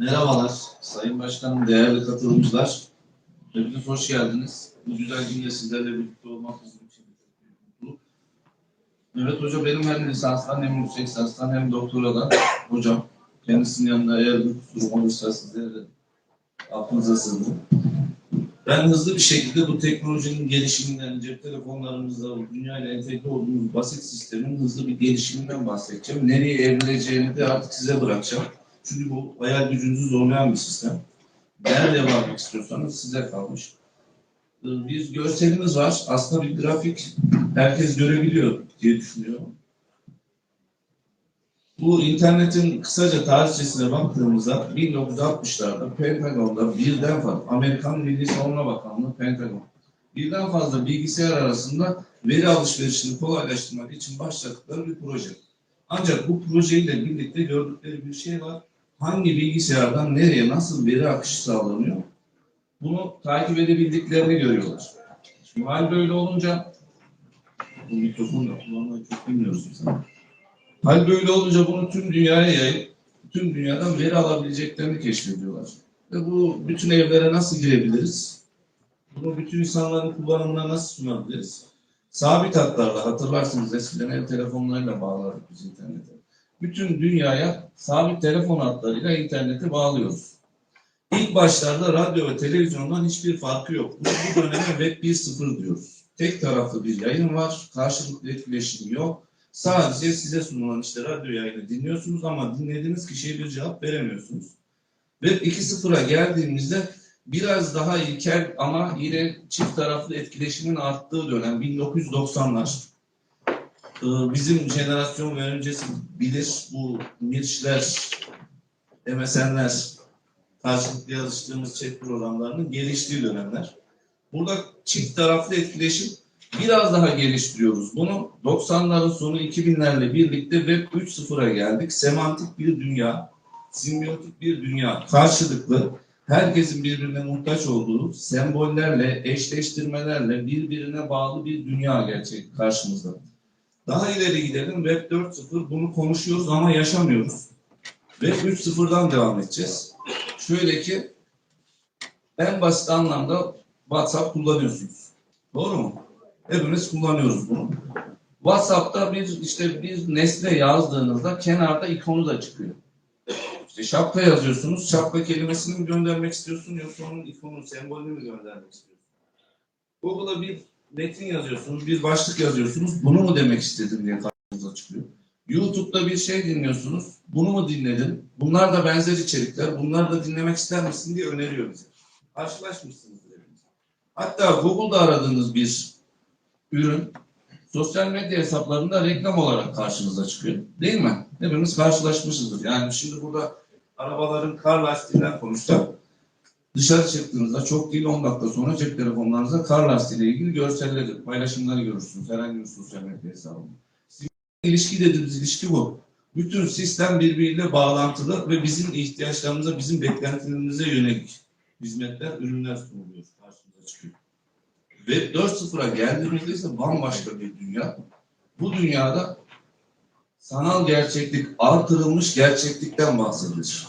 Merhabalar Sayın Başkanım, değerli katılımcılar. Hepiniz hoş geldiniz. Bu güzel günde sizlerle birlikte olmak bizim için mutluluk. Evet hoca benim hem lisanstan hem yüksek lisanstan hem doktoradan hocam. Kendisinin yanında eğer bir kusurum olursa sizlere aklınıza sığındım. Ben hızlı bir şekilde bu teknolojinin gelişiminden, cep telefonlarımızda dünyayla entegre olduğumuz basit sistemin hızlı bir gelişiminden bahsedeceğim. Nereye evrileceğini de artık size bırakacağım. Çünkü bu hayal gücünüzü zorlayan bir sistem. Nerede varmak istiyorsanız size kalmış. Ee, Bir görselimiz var. Aslında bir grafik herkes görebiliyor diye düşünüyorum. Bu internetin kısaca tarihçesine baktığımızda 1960'larda Pentagon'da birden fazla Amerikan Milli Savunma Bakanlığı Pentagon birden fazla bilgisayar arasında veri alışverişini kolaylaştırmak için başlattıkları bir proje. Ancak bu projeyle birlikte gördükleri bir şey var hangi bilgisayardan nereye nasıl veri akışı sağlanıyor bunu takip edebildiklerini görüyorlar. Şimdi hal böyle olunca bu mikrofonu da kullanmayı çok bilmiyoruz biz ama. Hal böyle olunca bunu tüm dünyaya yayıp tüm dünyadan veri alabileceklerini keşfediyorlar. Ve bu bütün evlere nasıl girebiliriz? Bunu bütün insanların kullanımına nasıl sunabiliriz? Sabit hatlarla hatırlarsınız eskiden ev telefonlarıyla bağlardık biz internete bütün dünyaya sabit telefon hatlarıyla internete bağlıyoruz. İlk başlarda radyo ve televizyondan hiçbir farkı yok. Bu döneme Web 1.0 diyoruz. Tek taraflı bir yayın var, karşılıklı etkileşim yok. Sadece size sunulan işte radyo yayını dinliyorsunuz ama dinlediğiniz kişiye bir cevap veremiyorsunuz. Web 2.0'a geldiğimizde biraz daha ilkel ama yine çift taraflı etkileşimin arttığı dönem 1990'lar. Ee, bizim jenerasyon ve öncesi bilir bu Mirçler, MSN'ler, karşılıklı yazıştığımız chat programlarının geliştiği dönemler. Burada çift taraflı etkileşim biraz daha geliştiriyoruz. Bunu 90'ların sonu 2000'lerle birlikte Web 3.0'a geldik. Semantik bir dünya, simbiyotik bir dünya, karşılıklı herkesin birbirine muhtaç olduğu sembollerle, eşleştirmelerle birbirine bağlı bir dünya gerçek karşımızda. Daha ileri gidelim. Web 4.0 bunu konuşuyoruz ama yaşamıyoruz. Web 3.0'dan devam edeceğiz. Şöyle ki en basit anlamda WhatsApp kullanıyorsunuz. Doğru mu? Hepimiz kullanıyoruz bunu. WhatsApp'ta bir işte bir nesne yazdığınızda kenarda ikonu da çıkıyor. İşte şapka yazıyorsunuz. Şapka kelimesini mi göndermek istiyorsun yoksa onun ikonu, sembolünü mü göndermek istiyorsun? Google'a bir metin yazıyorsunuz, bir başlık yazıyorsunuz. Bunu mu demek istedim diye karşınıza çıkıyor. YouTube'da bir şey dinliyorsunuz. Bunu mu dinledin? Bunlar da benzer içerikler. Bunlar da dinlemek ister misin diye öneriyor bize. Karşılaşmışsınızdır hepiniz. Hatta Google'da aradığınız bir ürün sosyal medya hesaplarında reklam olarak karşınıza çıkıyor. Değil mi? Hepimiz karşılaşmışızdır. Yani şimdi burada arabaların kar lastiğinden konuşsak Dışarı çıktığınızda çok değil 10 dakika sonra cep telefonlarınızda kar lastiği ile ilgili görselleri, paylaşımları görürsünüz herhangi bir sosyal medya hesabında. İlişki dediğimiz ilişki bu. Bütün sistem birbiriyle bağlantılı ve bizim ihtiyaçlarımıza, bizim beklentilerimize yönelik hizmetler, ürünler sunuluyor, karşımıza çıkıyor. Web 4.0'a geldiğimizde ise bambaşka bir dünya. Bu dünyada sanal gerçeklik, artırılmış gerçeklikten bahsedilir.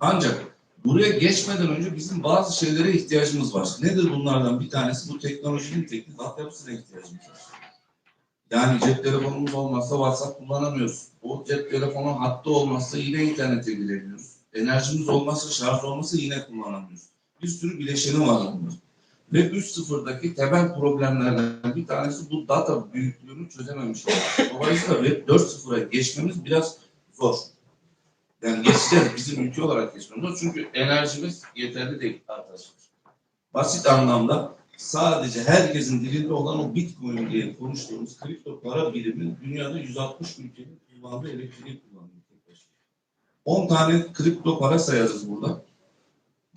Ancak Buraya geçmeden önce bizim bazı şeylere ihtiyacımız var. Nedir bunlardan bir tanesi? Bu teknolojinin teknik altyapısına ihtiyacımız var. Yani cep telefonumuz olmazsa WhatsApp kullanamıyoruz. O cep telefonu hattı olmazsa yine internete giremiyoruz. Enerjimiz olmazsa şarj olmasa yine kullanamıyoruz. Bir sürü bileşeni var bunlar. Ve 3.0'daki temel problemlerden bir tanesi bu data büyüklüğünü çözememiş olmak. Dolayısıyla Web 4.0'a geçmemiz biraz zor. Yani geçeceğiz bizim ülke olarak geçmemiz. Çünkü enerjimiz yeterli değil arkadaşlar. Basit anlamda sadece herkesin dilinde olan o bitcoin diye konuştuğumuz kripto para birimi dünyada 160 ülkenin kullandığı elektriği kullanıyor. 10 tane kripto para sayarız burada.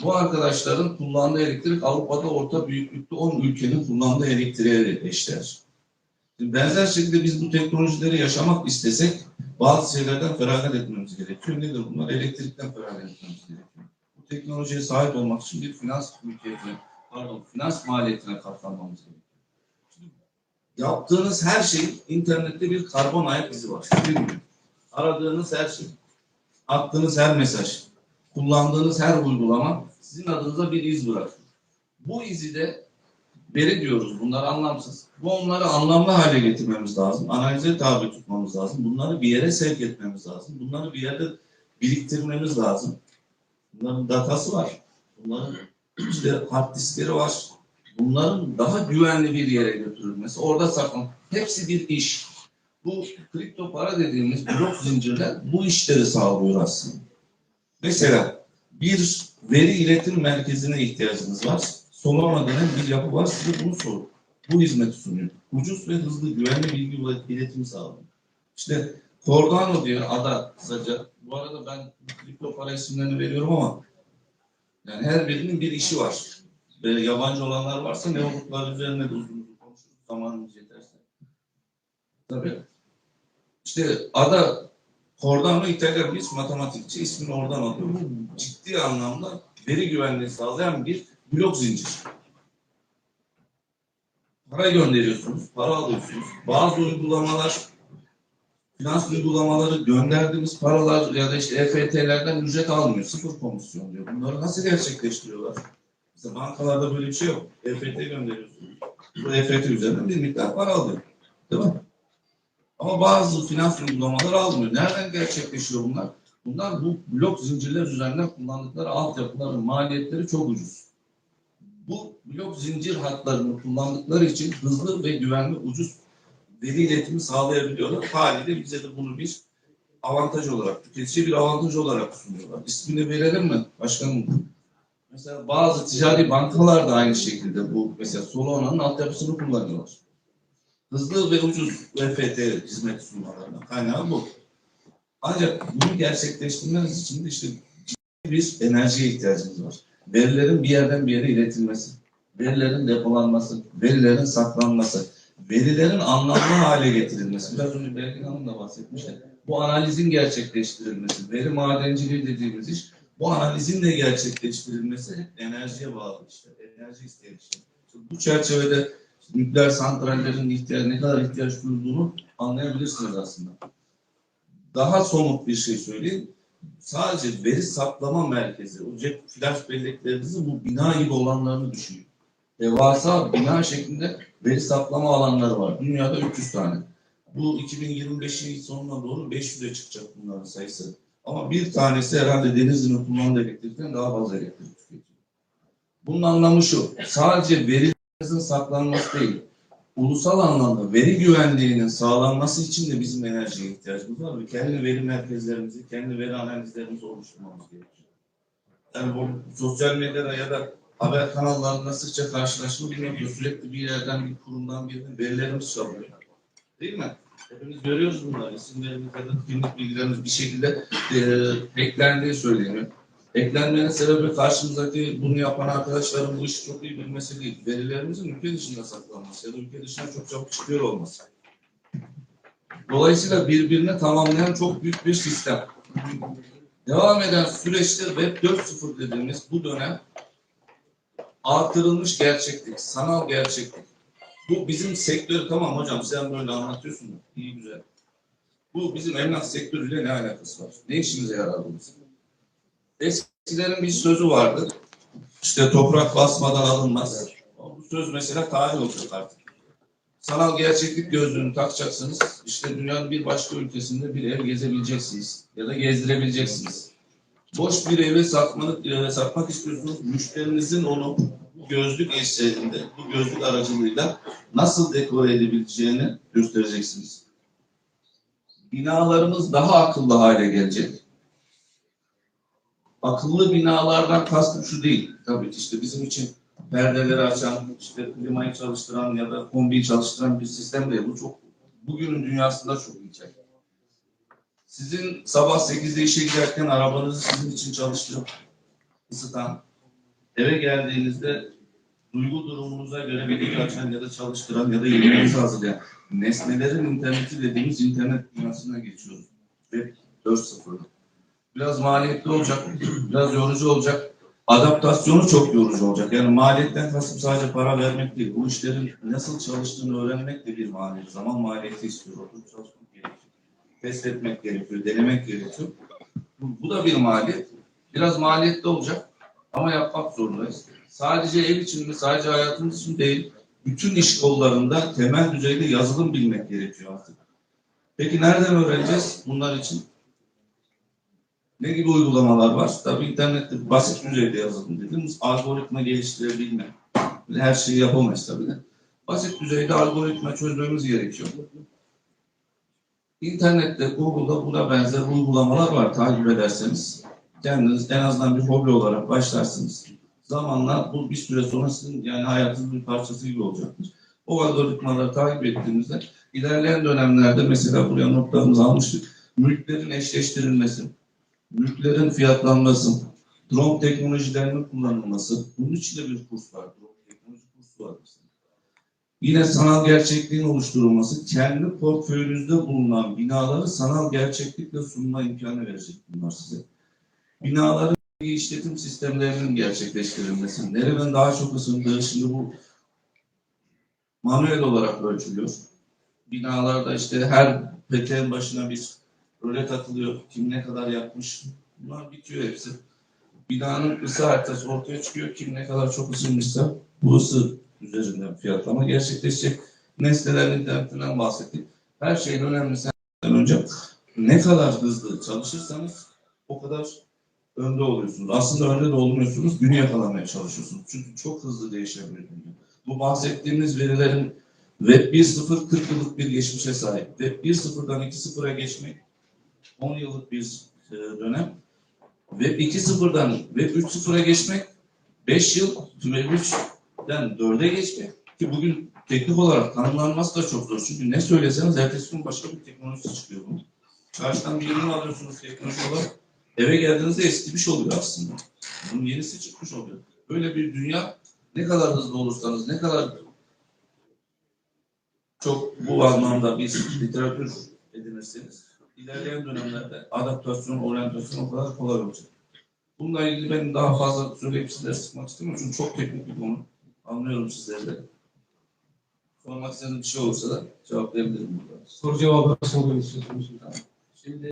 Bu arkadaşların kullandığı elektrik Avrupa'da orta büyüklükte 10 ülkenin kullandığı elektriğe eşler. Benzer şekilde biz bu teknolojileri yaşamak istesek bazı şeylerden feragat etmemiz gerekiyor. Nedir bunlar? Elektrikten feragat etmemiz gerekiyor. Bu teknolojiye sahip olmak için bir finans mülkiyetine, pardon, finans maliyetine katlanmamız gerekiyor. Şimdi yaptığınız her şey internette bir karbon ayak izi var. Değil? Aradığınız her şey, attığınız her mesaj, kullandığınız her uygulama sizin adınıza bir iz bırakıyor. Bu izi de veri diyoruz. Bunlar anlamsız. Bu onları anlamlı hale getirmemiz lazım. Analize tabi tutmamız lazım. Bunları bir yere sevk etmemiz lazım. Bunları bir yerde biriktirmemiz lazım. Bunların datası var. Bunların işte hard diskleri var. Bunların daha güvenli bir yere götürülmesi. Orada saklan. Hepsi bir iş. Bu kripto para dediğimiz blok zincirler bu işleri sağlıyor aslında. Mesela bir veri iletim merkezine ihtiyacınız var. Solana denen bir yapı var. Size bunu sorun. Bu hizmeti sunuyor. Ucuz ve hızlı güvenli bilgi iletimi sağlıyor. İşte Cordano diye ada kısaca. Bu arada ben kripto para isimlerini veriyorum ama yani her birinin bir işi var. Ve yabancı olanlar varsa ne oldukları üzerine de uzun uzun konuşuruz. Zamanımız yeterse. Tabii. İşte ada Cordano İtalyan bir matematikçi ismini oradan alıyor. Ciddi anlamda veri güvenliği sağlayan bir blok zincir. Para gönderiyorsunuz, para alıyorsunuz. Bazı uygulamalar, finans uygulamaları gönderdiğimiz paralar ya da işte EFT'lerden ücret almıyor. Sıfır komisyon diyor. Bunları nasıl gerçekleştiriyorlar? Mesela bankalarda böyle bir şey yok. EFT gönderiyorsunuz. Bu EFT üzerinden bir miktar para alıyor. Değil mi? Ama bazı finans uygulamaları almıyor. Nereden gerçekleşiyor bunlar? Bunlar bu blok zincirler üzerinden kullandıkları altyapıların maliyetleri çok ucuz. Bu blok zincir hatlarını kullandıkları için hızlı ve güvenli ucuz veri iletimi sağlayabiliyorlar. Haliyle bize de bunu bir avantaj olarak, tüketiciye bir avantaj olarak sunuyorlar. İsmini verelim mi başkanım? Mesela bazı ticari bankalar da aynı şekilde bu mesela Solana'nın altyapısını kullanıyorlar. Hızlı ve ucuz VFT hizmet sunmalarına kaynağı bu. Ancak bunu gerçekleştirmeniz için de işte bir enerjiye ihtiyacınız var. Verilerin bir yerden bir yere iletilmesi, verilerin depolanması, verilerin saklanması, verilerin anlamlı hale getirilmesi. Biraz önce Belgin Hanım da bahsetmişti. Bu analizin gerçekleştirilmesi, veri madenciliği dediğimiz iş, bu analizin de gerçekleştirilmesi enerjiye bağlı işte. Enerji isteyen işte. Bu çerçevede nükleer santrallerin ihtiyaç, ne kadar ihtiyaç duyulduğunu anlayabilirsiniz aslında. Daha somut bir şey söyleyeyim. Sadece veri saklama merkezi, o cep flash belleklerinizin bu bina gibi olanlarını düşünün. Devasa bina şeklinde veri saklama alanları var. Dünyada 300 tane. Bu 2025'in sonuna doğru 500'e çıkacak bunların sayısı. Ama bir tanesi herhalde denizin kullandığı elektrikten daha fazla elektrik tüketiyor. Bunun anlamı şu, sadece verilerinizin saklanması değil, ulusal anlamda veri güvenliğinin sağlanması için de bizim enerjiye ihtiyacımız var ve kendi veri merkezlerimizi, kendi veri analizlerimizi oluşturmamız gerekiyor. Yani bu sosyal medyada ya da haber kanallarında sıkça karşılaşma bilmiyorum. Sürekli bir yerden, bir kurumdan birinin verilerimiz çalıyor. Değil mi? Hepimiz görüyoruz bunları. İsimlerimiz ya da kimlik bilgilerimiz bir şekilde e, eklendiği söyleniyor. Eklenmenin sebebi karşımızdaki bunu yapan arkadaşların bu işi çok iyi bilmesi değil. Verilerimizin ülke dışında saklanması ya da ülke dışına çok çabuk çıkıyor olması. Dolayısıyla birbirini tamamlayan çok büyük bir sistem. Devam eden süreçte Web 4.0 dediğimiz bu dönem artırılmış gerçeklik, sanal gerçeklik. Bu bizim sektörü tamam hocam sen böyle anlatıyorsun. İyi güzel. Bu bizim emlak sektörüyle ne alakası var? Ne işimize yarar bu bizim? Eskilerin bir sözü vardı. İşte toprak basmadan alınmaz. Bu söz mesela tarih olacak artık. Sanal gerçeklik gözlüğünü takacaksınız. İşte dünyanın bir başka ülkesinde bir ev gezebileceksiniz. Ya da gezdirebileceksiniz. Boş bir evi satmanı, e, satmak istiyorsunuz. Müşterinizin onu bu gözlük eşliğinde, bu gözlük aracılığıyla nasıl dekore edebileceğini göstereceksiniz. Binalarımız daha akıllı hale gelecek akıllı binalardan kastım şu değil. Tabii ki işte bizim için perdeleri açan, işte klimayı çalıştıran ya da kombiyi çalıştıran bir sistem değil. Bu çok bugünün dünyasında çok ilkel. Sizin sabah 8'de işe giderken arabanızı sizin için çalıştırıp ısıtan, eve geldiğinizde duygu durumunuza göre bilgi açan ya da çalıştıran ya da yemeğinizi hazırlayan nesnelerin interneti dediğimiz internet dünyasına geçiyoruz. Web 4.0 biraz maliyetli olacak, biraz yorucu olacak. Adaptasyonu çok yorucu olacak. Yani maliyetten kastım sadece para vermek değil. Bu işlerin nasıl çalıştığını öğrenmek de bir maliyet. Zaman maliyeti istiyor. Oturup çalışmak gerekiyor. Test etmek gerekiyor, denemek gerekiyor. Bu, bu da bir maliyet. Biraz maliyetli olacak ama yapmak zorundayız. Sadece ev için mi, sadece hayatımız için değil, bütün iş kollarında temel düzeyde yazılım bilmek gerekiyor artık. Peki nereden öğreneceğiz bunlar için? Ne gibi uygulamalar var? Tabii internette basit düzeyde yazılım dediğimiz algoritma geliştirebilme. Her şeyi yapamayız tabii de. Basit düzeyde algoritma çözmemiz gerekiyor. İnternette, Google'da buna benzer uygulamalar var takip ederseniz. Kendiniz en azından bir hobi olarak başlarsınız. Zamanla bu bir süre sonra sizin yani hayatınızın bir parçası gibi olacaktır. O algoritmaları takip ettiğimizde ilerleyen dönemlerde mesela buraya notlarımızı almıştık. Mülklerin eşleştirilmesi, mülklerin fiyatlanması, drone teknolojilerinin kullanılması. Bunun için de bir kurs var. Drone teknoloji kursu var. Yine sanal gerçekliğin oluşturulması, kendi portföyünüzde bulunan binaları sanal gerçeklikle sunma imkanı verecek bunlar size. Binaların işletim sistemlerinin gerçekleştirilmesi, nereden daha çok ısındığı, şimdi bu manuel olarak ölçülüyor. Binalarda işte her peteğin başına bir röle takılıyor, kim ne kadar yapmış, bunlar bitiyor hepsi. Binanın ısı haritası ortaya çıkıyor, kim ne kadar çok ısınmışsa bu ısı üzerinden fiyatlama gerçekleşecek. Nesnelerin internetinden bahsettik. Her şeyin önemlisi önce ne kadar hızlı çalışırsanız o kadar önde oluyorsunuz. Aslında önde de olmuyorsunuz, günü yakalamaya çalışıyorsunuz. Çünkü çok hızlı değişen bir dünya. Bu bahsettiğimiz verilerin Web 1.0 40 yıllık bir geçmişe sahip. Web 1.0'dan 2.0'a geçmek 10 yıllık bir e, dönem. Web 2.0'dan Web 3.0'a geçmek 5 yıl, Web 3'den 4'e geçmek ki bugün teknik olarak tanımlanması da çok zor. Çünkü ne söyleseniz ertesi gün başka bir teknolojisi çıkıyor bunun. Çarşıdan bir ürün alıyorsunuz teknoloji olarak. Eve geldiğinizde eskimiş oluyor aslında. Bunun yenisi çıkmış oluyor. Böyle bir dünya ne kadar hızlı olursanız, ne kadar çok bu anlamda bir literatür edinirseniz ilerleyen dönemlerde adaptasyon, oryantasyon o kadar kolay olacak. Bununla ilgili ben daha fazla söyleyip sizlere sıkmak istemiyorum çünkü çok teknik bir konu. Anlıyorum sizleri de. Sormak istediğiniz bir şey olursa da cevaplayabilirim burada. Soru cevabı nasıl oluyor istiyorsunuz? Şimdi